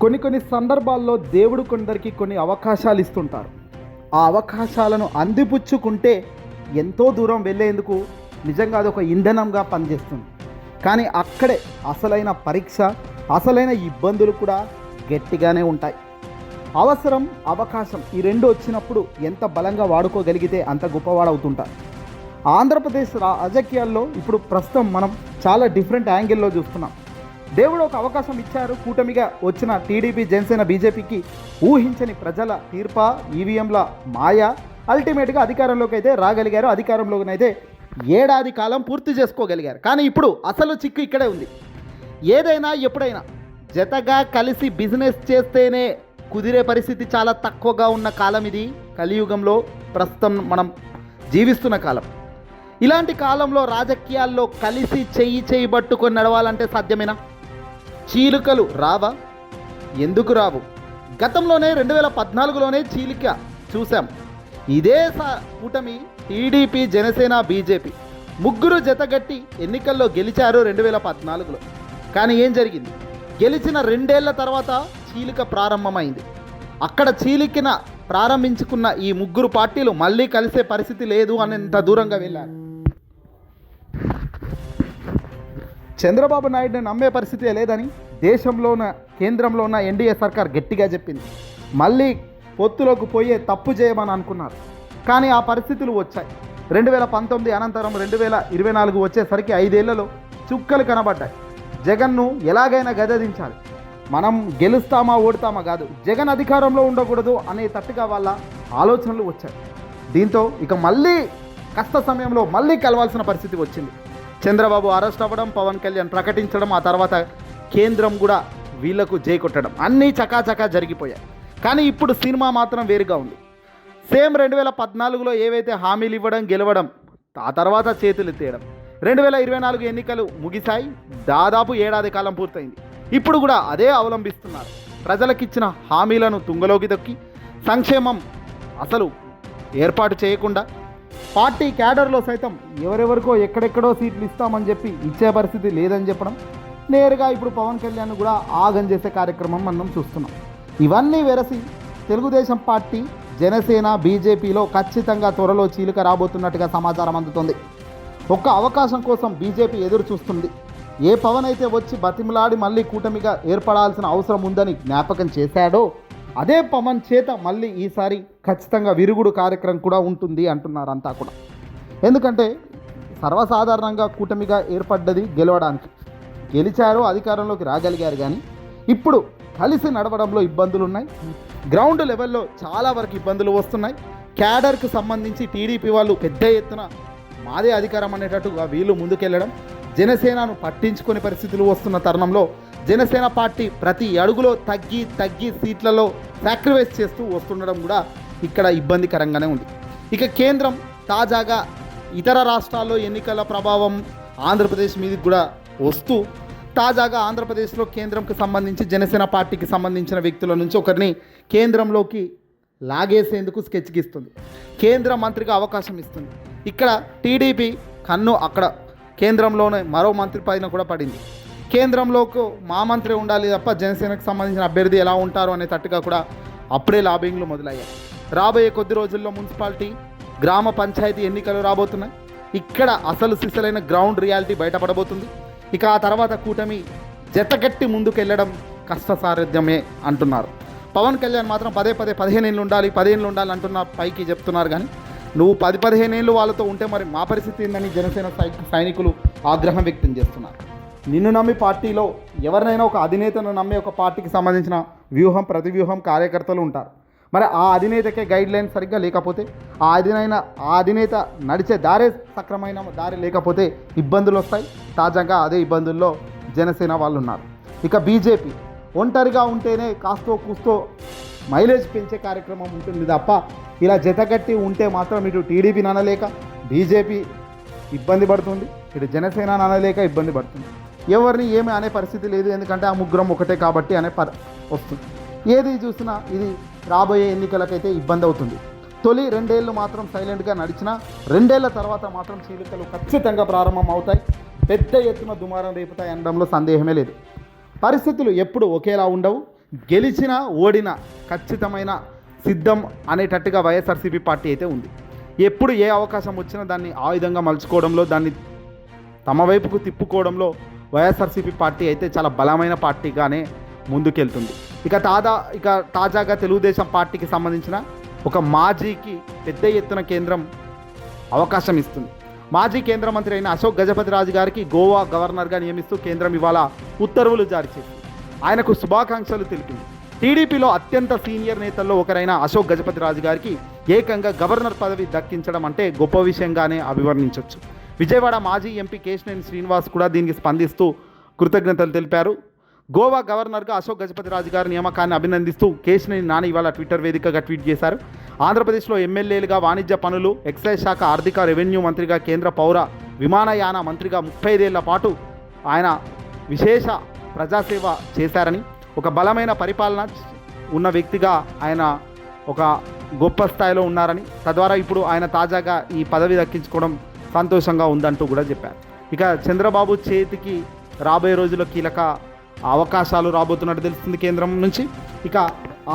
కొన్ని కొన్ని సందర్భాల్లో దేవుడు కొందరికి కొన్ని అవకాశాలు ఇస్తుంటారు. ఆ అవకాశాలను అందిపుచ్చుకుంటే ఎంతో దూరం వెళ్ళేందుకు నిజంగా అదొక ఇంధనంగా పనిచేస్తుంది. కానీ అక్కడే అసలైన పరీక్ష అసలైన ఇబ్బందులు కూడా గట్టిగానే ఉంటాయి. అవసరం అవకాశం ఈ రెండు వచ్చినప్పుడు ఎంత బలంగా వాడుకోగలిగితే అంత గొప్పవాడవుతుంటారు. ఆంధ్రప్రదేశ్ రాజకీయాల్లో ఇప్పుడు ప్రస్తుతం మనం చాలా డిఫరెంట్ యాంగిల్లో చూస్తున్నాం. దేవుడు ఒక అవకాశం ఇచ్చారు. కూటమిగా వచ్చిన టీడీపీ జనసేన బీజేపీకి ఊహించని ప్రజల తీర్ప ఈవీఎంల మాయ? అల్టిమేట్గా అధికారంలోకి అయితే రాగలిగారు. అధికారంలోనైతే ఏడాది కాలం పూర్తి చేసుకోగలిగారు. కానీ ఇప్పుడు అసలు చిక్కు ఇక్కడే ఉంది. ఏదైనా ఎప్పుడైనా జతగా కలిసి బిజినెస్ చేస్తేనే కుదిరే పరిస్థితి చాలా తక్కువగా ఉన్న కాలం ఇది. కలియుగంలో ప్రస్తుతం మనం జీవిస్తున్న కాలం. ఇలాంటి కాలంలో రాజకీయాల్లో కలిసి చెయ్యి చేయి పట్టుకొని నడవాలంటే సాధ్యమేనా? చీలికలు రావా? ఎందుకు రావు? గతంలోనే రెండు వేల పద్నాలుగులోనే చీలిక చూసాం ఇదే సా కూటమి టీడీపీ జనసేన బీజేపీ ముగ్గురు జతగట్టి ఎన్నికల్లో గెలిచారు రెండు వేల పద్నాలుగులో కానీ ఏం జరిగింది? గెలిచిన రెండేళ్ళ తర్వాత చీలిక ప్రారంభమైంది. అక్కడ చీలికన ప్రారంభించుకున్న ఈ ముగ్గురు పార్టీలు మళ్ళీ కలిసే పరిస్థితి లేదు అనేంత దూరంగా వెళ్ళారు. చంద్రబాబు నాయుడుని నమ్మే పరిస్థితి లేదని దేశంలో ఉన్న కేంద్రంలో ఉన్న ఎన్డీఏ సర్కార్ గట్టిగా చెప్పింది. మళ్ళీ పొత్తులోకి పోయే తప్పు చేయమని అనుకున్నారు. కానీ ఆ పరిస్థితులు వచ్చాయి. రెండు వేల పంతొమ్మిది అనంతరం రెండు వేల ఇరవై నాలుగు వచ్చేసరికి ఐదేళ్ళలో చుక్కలు కనబడ్డాయి. జగన్ను ఎలాగైనా గదదించాలి మనం గెలుస్తామా ఓడతామా కాదు జగన్ అధికారంలో ఉండకూడదు అనే తట్టుగా వాళ్ళ ఆలోచనలు వచ్చాయి. దీంతో ఇక మళ్ళీ కష్ట సమయంలో మళ్ళీ కలవాల్సిన పరిస్థితి వచ్చింది. చంద్రబాబు అరెస్ట్ అవ్వడం పవన్ కళ్యాణ్ ప్రకటించడం ఆ తర్వాత కేంద్రం కూడా వీళ్ళకు జై కొట్టడం. అన్నీ చకాచకా జరిగిపోయాయి. కానీ ఇప్పుడు సినిమా మాత్రం వేరుగా ఉంది. సేమ్ రెండు వేల పద్నాలుగులో ఏవైతే హామీలు ఇవ్వడం గెలవడం ఆ తర్వాత చేతులు తీయడం రెండు వేల ఇరవై నాలుగు ఎన్నికలు ముగిశాయి. దాదాపు ఏడాది కాలం పూర్తయింది. ఇప్పుడు కూడా అదే అవలంబిస్తున్నారు. ప్రజలకిచ్చిన హామీలను తుంగలోకి దొక్కి సంక్షేమం అసలు ఏర్పాటు చేయకుండా పార్టీ క్యాడర్లో సైతం ఎవరెవరికో ఎక్కడెక్కడో సీట్లు ఇస్తామని చెప్పి ఇచ్చే పరిస్థితి లేదని చెప్పడం నేరుగా ఇప్పుడు పవన్ కళ్యాణ్ కూడా ఆగం చేసే కార్యక్రమం మనం చూస్తున్నాం. ఇవన్నీ వెరసి తెలుగుదేశం పార్టీ జనసేన బీజేపీలో ఖచ్చితంగా త్వరలో చీలిక రాబోతున్నట్టుగా సమాచారం అందుతుంది. ఒక్క అవకాశం కోసం బీజేపీ ఎదురు చూస్తుంది. ఏ పవన్ అయితే వచ్చి బతిమలాడి మళ్ళీ కూటమిగా ఏర్పడాల్సిన అవసరం ఉందని జ్ఞాపకం చేశాడో అదే పవన్ చేత మళ్ళీ ఈసారి ఖచ్చితంగా విరుగుడు కార్యక్రమం కూడా ఉంటుంది అంటున్నారు అంతా కూడా. ఎందుకంటే సర్వసాధారణంగా కూటమిగా ఏర్పడ్డది గెలవడానికి. గెలిచారు అధికారంలోకి రాగలిగారు కానీ ఇప్పుడు కలిసి నడవడంలో ఇబ్బందులు ఉన్నాయి. గ్రౌండ్ లెవెల్లో చాలా వరకు ఇబ్బందులు వస్తున్నాయి. క్యాడర్కు సంబంధించి టీడీపీ వాళ్ళు పెద్ద ఎత్తున మాదే అధికారం అనేటట్టుగా వీళ్ళు ముందుకెళ్ళడం జనసేనను పట్టించుకునే పరిస్థితులు వస్తున్న తరుణంలో జనసేన పార్టీ ప్రతి అడుగులో తగ్గి తగ్గి సీట్లలో సాక్రిఫైస్ చేస్తూ వస్తుండడం కూడా ఇక్కడ ఇబ్బందికరంగానే ఉంది. ఇక కేంద్రం తాజాగా ఇతర రాష్ట్రాల్లో ఎన్నికల ప్రభావం ఆంధ్రప్రదేశ్ మీదకి కూడా వస్తూ తాజాగా ఆంధ్రప్రదేశ్లో కేంద్రంకి సంబంధించి జనసేన పార్టీకి సంబంధించిన వ్యక్తుల నుంచి ఒకరిని కేంద్రంలోకి లాగేసేందుకు స్కెచ్ గీస్తుంది. కేంద్ర మంత్రిగా అవకాశం ఇస్తుంది. ఇక్కడ టీడీపీ కన్ను అక్కడ. కేంద్రంలోనే మరో మంత్రి పైన కూడా పడింది. కేంద్రంలోకి మా మంత్రి ఉండాలి తప్ప జనసేనకు సంబంధించిన అభ్యర్థి ఎలా ఉంటారు అనే తట్టుగా కూడా అప్పుడే లాబింగ్లు మొదలయ్యాయి. రాబోయే కొద్ది రోజుల్లో మున్సిపాలిటీ గ్రామ పంచాయతీ ఎన్నికలు రాబోతున్నాయి. ఇక్కడ అసలు సిసలైన గ్రౌండ్ రియాలిటీ బయటపడబోతుంది. ఇక ఆ తర్వాత కూటమి జతగట్టి ముందుకెళ్ళడం కష్టసారథ్యమే అంటున్నారు. పవన్ కళ్యాణ్ మాత్రం పదే పదే పదిహేను ఏళ్ళు ఉండాలి పదిహేను ఉండాలి అంటున్న పైకి చెప్తున్నారు కానీ నువ్వు పది పదిహేను ఏళ్ళు వాళ్ళతో ఉంటే మరి మా పరిస్థితి ఏందని జనసేన సై సైనికులు ఆగ్రహం వ్యక్తం చేస్తున్నారు. నిన్ను నమ్మి పార్టీలో ఎవరినైనా ఒక అధినేతను నమ్మి ఒక పార్టీకి సంబంధించిన వ్యూహం ప్రతి వ్యూహం కార్యకర్తలు ఉంటారు. మరి ఆ అధినేతకే గైడ్ లైన్ సరిగ్గా లేకపోతే ఆ అధినైన ఆ అధినేత నడిచే దారే సక్రమైన దారి లేకపోతే ఇబ్బందులు వస్తాయి. తాజాగా అదే ఇబ్బందుల్లో జనసేన వాళ్ళు ఉన్నారు. ఇక బీజేపీ ఒంటరిగా ఉంటేనే కాస్తో కూస్తో మైలేజ్ పెంచే కార్యక్రమం ఉంటుంది తప్ప ఇలా జతగట్టి ఉంటే మాత్రం ఇటు టీడీపీ ననలేక బీజేపీ ఇబ్బంది పడుతుంది ఇటు జనసేన ననలేక ఇబ్బంది పడుతుంది. ఎవరిని ఏమి అనే పరిస్థితి లేదు. ఎందుకంటే ఆ ముగ్గురం ఒకటే కాబట్టి అనే పర్ వస్తుంది. ఏది చూసినా ఇది రాబోయే ఎన్నికలకైతే ఇబ్బంది అవుతుంది. తొలి రెండేళ్ళు మాత్రం సైలెంట్గా నడిచినా రెండేళ్ళ తర్వాత మాత్రం చీలికలు ఖచ్చితంగా ప్రారంభం అవుతాయి పెద్ద ఎత్తున దుమారం రేపుతాయి అనడంలో సందేహమే లేదు. పరిస్థితులు ఎప్పుడు ఒకేలా ఉండవు. గెలిచిన ఓడిన ఖచ్చితమైన సిద్ధం అనేటట్టుగా వైఎస్ఆర్సీపీ పార్టీ అయితే ఉంది. ఎప్పుడు ఏ అవకాశం వచ్చినా దాన్ని ఆయుధంగా మలుచుకోవడంలో దాన్ని తమ వైపుకు తిప్పుకోవడంలో వైఎస్ఆర్సీపీ పార్టీ అయితే చాలా బలమైన పార్టీగానే ముందుకెళ్తుంది. ఇక తాజా ఇక తాజాగా తెలుగుదేశం పార్టీకి సంబంధించిన ఒక మాజీకి పెద్ద ఎత్తున కేంద్రం అవకాశం ఇస్తుంది. మాజీ కేంద్ర మంత్రి అయిన అశోక్ గజపతి రాజు గారికి గోవా గవర్నర్గా నియమిస్తూ కేంద్రం ఇవాళ ఉత్తర్వులు జారీ చేసింది. ఆయనకు శుభాకాంక్షలు తెలిపింది. టీడీపీలో అత్యంత సీనియర్ నేతల్లో ఒకరైన అశోక్ గజపతి రాజు గారికి ఏకంగా గవర్నర్ పదవి దక్కించడం అంటే గొప్ప విషయంగానే అభివర్ణించవచ్చు విజయవాడ మాజీ ఎంపీ కేశినేని శ్రీనివాస్ కూడా దీనికి స్పందిస్తూ కృతజ్ఞతలు తెలిపారు. గోవా గవర్నర్గా అశోక్ గజపతి రాజు గారి నియామకాన్ని అభినందిస్తూ కేశినేని నాని ఇవాళ ట్విట్టర్ వేదికగా ట్వీట్ చేశారు. ఆంధ్రప్రదేశ్లో ఎమ్మెల్యేలుగా వాణిజ్య పనులు ఎక్సైజ్ శాఖ ఆర్థిక రెవెన్యూ మంత్రిగా కేంద్ర పౌర విమానయాన మంత్రిగా ముప్పై ఐదేళ్ళ పాటు ఆయన విశేష ప్రజాసేవ చేశారని ఒక బలమైన పరిపాలన ఉన్న వ్యక్తిగా ఆయన ఒక గొప్ప స్థాయిలో ఉన్నారని తద్వారా ఇప్పుడు ఆయన తాజాగా ఈ పదవి దక్కించుకోవడం సంతోషంగా ఉందంటూ కూడా చెప్పారు. ఇక చంద్రబాబు చేతికి రాబోయే రోజుల్లో కీలక అవకాశాలు రాబోతున్నట్టు తెలుస్తుంది కేంద్రం నుంచి. ఇక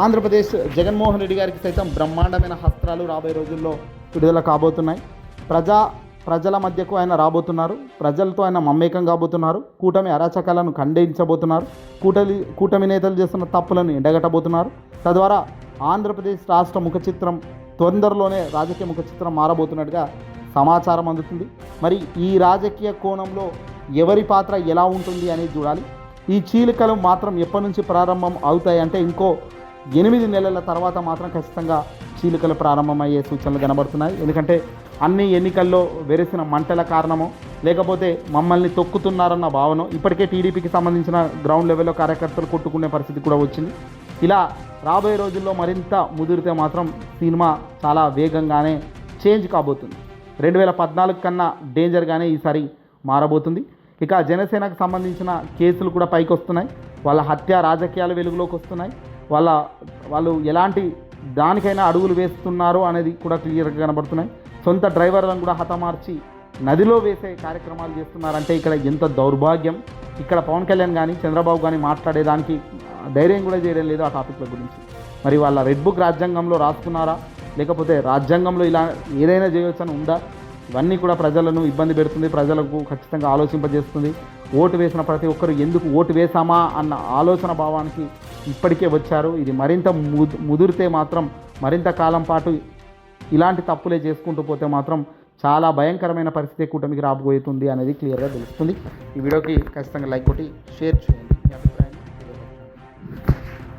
ఆంధ్రప్రదేశ్ జగన్మోహన్ రెడ్డి గారికి సైతం బ్రహ్మాండమైన హస్త్రాలు రాబోయే రోజుల్లో విడుదల కాబోతున్నాయి. ప్రజా ప్రజల మధ్యకు ఆయన రాబోతున్నారు. ప్రజలతో ఆయన మమ్మేకం కాబోతున్నారు. కూటమి అరాచకాలను ఖండించబోతున్నారు. కూటమి కూటమి నేతలు చేస్తున్న తప్పులను ఎండగట్టబోతున్నారు. తద్వారా ఆంధ్రప్రదేశ్ రాష్ట్ర ముఖ చిత్రం తొందరలోనే రాజకీయ ముఖ చిత్రం మారబోతున్నట్టుగా సమాచారం అందుతుంది. మరి ఈ రాజకీయ కోణంలో ఎవరి పాత్ర ఎలా ఉంటుంది అనేది చూడాలి. ఈ చీలికలు మాత్రం ఎప్పటి నుంచి ప్రారంభం అవుతాయంటే ఇంకో ఎనిమిది నెలల తర్వాత మాత్రం ఖచ్చితంగా చీలికలు ప్రారంభమయ్యే సూచనలు కనబడుతున్నాయి. ఎందుకంటే అన్ని ఎన్నికల్లో వెరిసిన మంటల కారణమో లేకపోతే మమ్మల్ని తొక్కుతున్నారన్న భావన ఇప్పటికే టీడీపీకి సంబంధించిన గ్రౌండ్ లెవెల్లో కార్యకర్తలు కొట్టుకునే పరిస్థితి కూడా వచ్చింది. ఇలా రాబోయే రోజుల్లో మరింత ముదిరితే మాత్రం సినిమా చాలా వేగంగానే చేంజ్ కాబోతుంది. రెండు వేల పద్నాలుగు కన్నా డేంజర్గానే ఈసారి మారబోతుంది. ఇక జనసేనకు సంబంధించిన కేసులు కూడా పైకి వస్తున్నాయి వాళ్ళ హత్య రాజకీయాలు వెలుగులోకి వస్తున్నాయి. వాళ్ళ వాళ్ళు ఎలాంటి దానికైనా అడుగులు వేస్తున్నారు అనేది కూడా క్లియర్గా కనబడుతున్నాయి. సొంత డ్రైవర్లను కూడా హతమార్చి నదిలో వేసే కార్యక్రమాలు చేస్తున్నారంటే ఇక్కడ ఎంత దౌర్భాగ్యం. ఇక్కడ పవన్ కళ్యాణ్ కానీ చంద్రబాబు కానీ మాట్లాడేదానికి ధైర్యం కూడా చేయడం లేదు ఆ టాపిక్ల గురించి. మరి వాళ్ళ రెడ్ బుక్ రాజ్యాంగంలో రాసుకున్నారా? లేకపోతే రాజ్యాంగంలో ఇలా ఏదైనా చేయవచ్చని ఉందా? ఇవన్నీ కూడా ప్రజలను ఇబ్బంది పెడుతుంది ప్రజలకు ఖచ్చితంగా ఆలోచింపజేస్తుంది. ఓటు వేసిన ప్రతి ఒక్కరు ఎందుకు ఓటు వేసామా అన్న ఆలోచన భావానికి ఇప్పటికే వచ్చారు. ఇది మరింత ముదిరితే మాత్రం మరింత కాలం పాటు ఇలాంటి తప్పులే చేసుకుంటూ పోతే మాత్రం చాలా భయంకరమైన పరిస్థితి కూటమికి రాబోతుంది అనేది క్లియర్గా తెలుస్తుంది. ఈ వీడియోకి ఖచ్చితంగా లైక్ కొట్టి షేర్ చేయండి.